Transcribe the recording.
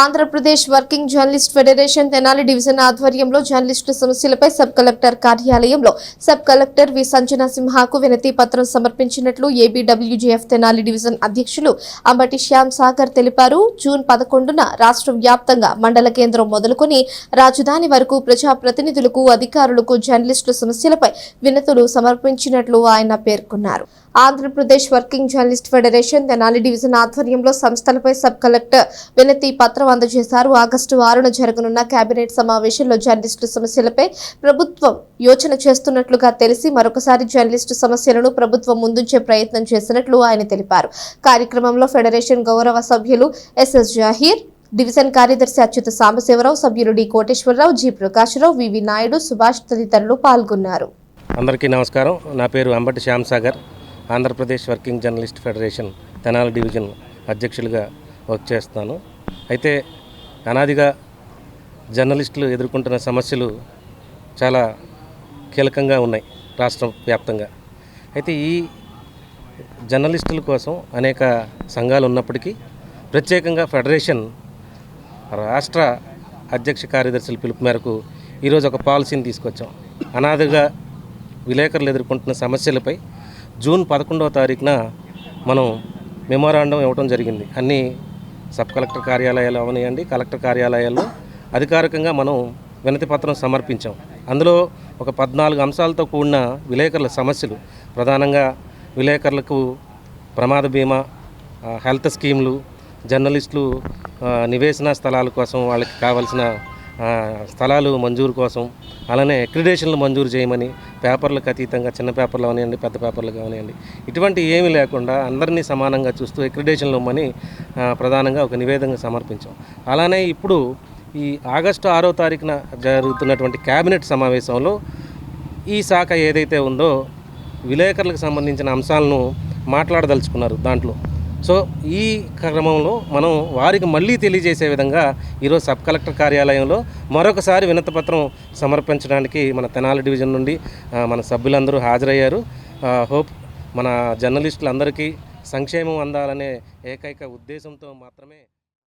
Andhra Pradesh working journalist federation Tenali division ఆధ్వర్యంలో journalist సమస్యలపై sub collector కార్యాలయంలో sub collector V Sanjana సింహాకు వినతి పత్రం సమర్పించినట్లు ఏబీడబ్ల్యూజేఎఫ్ తెనాలి డివిజన్ అధ్యక్షులు అంబటి శ్యామ్ సాగర్ తెలిపారు. జూన్ పదకొండున రాష్ట్ర వ్యాప్తంగా మండల కేంద్రం మొదలుకొని రాజధాని వరకు ప్రజా ప్రతినిధులకు అధికారులకు జర్నలిస్టుల సమస్యలపై వినతులు సమర్పించినట్లు ఆయన పేర్కొన్నారు. Andhra Pradesh working journalist federation Tenali division ఆధ్వర్యంలో సంస్థలపై సబ్ కలెక్టర్ వినతి పత్రం అందజేశారు. ఆగస్టు ఆరున జరగనున్న కేబినెట్ సమావేశంలో జర్నలిస్టు సమస్యలపై ప్రభుత్వం యోచన చేస్తున్నట్లుగా తెలిసి మరొకసారి జర్నలిస్టు సమస్యలను ప్రభుత్వం ముందుంచే ప్రయత్నం చేసినట్లు ఆయన తెలిపారు. కార్యక్రమంలో ఫెడరేషన్ గౌరవ సభ్యులు ఎస్ఎస్ జాహీర్ డివిజన్ కార్యదర్శి అచ్యుత సాంబశివరావు సభ్యులు D Koteswararao G Prakashrao VV Naidu Subhash తదితరులు పాల్గొన్నారు. అందరికీ నమస్కారం. నా పేరు Ambati Shyam Sagar. Andhra Pradesh working journalist federation Tenali division అధ్యక్షులుగా వర్క్ చేస్తాను. అయితే అనాదిగా జర్నలిస్టులు ఎదుర్కొంటున్న సమస్యలు చాలా కీలకంగా ఉన్నాయి రాష్ట్ర వ్యాప్తంగా. అయితే ఈ జర్నలిస్టుల కోసం అనేక సంఘాలు ఉన్నప్పటికీ ప్రత్యేకంగా ఫెడరేషన్ రాష్ట్ర అధ్యక్ష కార్యదర్శుల పిలుపు మేరకు ఈరోజు ఒక పాలసీని తీసుకొచ్చాం. అనాదిగా విలేకరులు ఎదుర్కొంటున్న సమస్యలపై జూన్ పదకొండవ తారీఖున మనం మెమోరాండం ఇవ్వడం జరిగింది. అన్ని సబ్ కలెక్టర్ కార్యాలయాలు అవనియండి కలెక్టర్ కార్యాలయాల్లో అధికారికంగా మనం వినతి పత్రం సమర్పించాం. అందులో ఒక పద్నాలుగు అంశాలతో కూడిన విలేకరుల సమస్యలు ప్రధానంగా విలేకరులకు ప్రమాద బీమా హెల్త్ స్కీమ్లు జర్నలిస్టులు నివేశన స్థలాల కోసం వాళ్ళకి కావాల్సిన స్థలాలు మంజూరు కోసం అలానే అక్రిడేషన్లు మంజూరు చేయమని పేపర్లకు అతీతంగా చిన్న పేపర్లు అవనివ్వండి పెద్ద పేపర్లు కానివ్వండి ఇటువంటి ఏమీ లేకుండా అందరినీ సమానంగా చూస్తూ అక్రిడేషన్లు ఇవ్వమని ప్రధానంగా ఒక నివేదన సమర్పించాం. అలానే ఇప్పుడు ఈ ఆగస్టు ఆరో తారీఖున జరుగుతున్నటువంటి కేబినెట్ సమావేశంలో ఈ శాఖ ఏదైతే ఉందో విలేకరులకు సంబంధించిన అంశాలను మాట్లాడదలుచుకున్నారు దాంట్లో. సో ఈ క్రమంలో మనం వారికి మళ్ళీ తెలియజేసే విధంగా ఈరోజు సబ్ కలెక్టర్ కార్యాలయంలో మరొకసారి వినతిపత్రం సమర్పించడానికి మన తెనాలి డివిజన్ నుండి మన సభ్యులందరూ హాజరయ్యారు. హోప్ మన జర్నలిస్టులందరికీ సంక్షేమం అందాలనే ఏకైక ఉద్దేశంతో మాత్రమే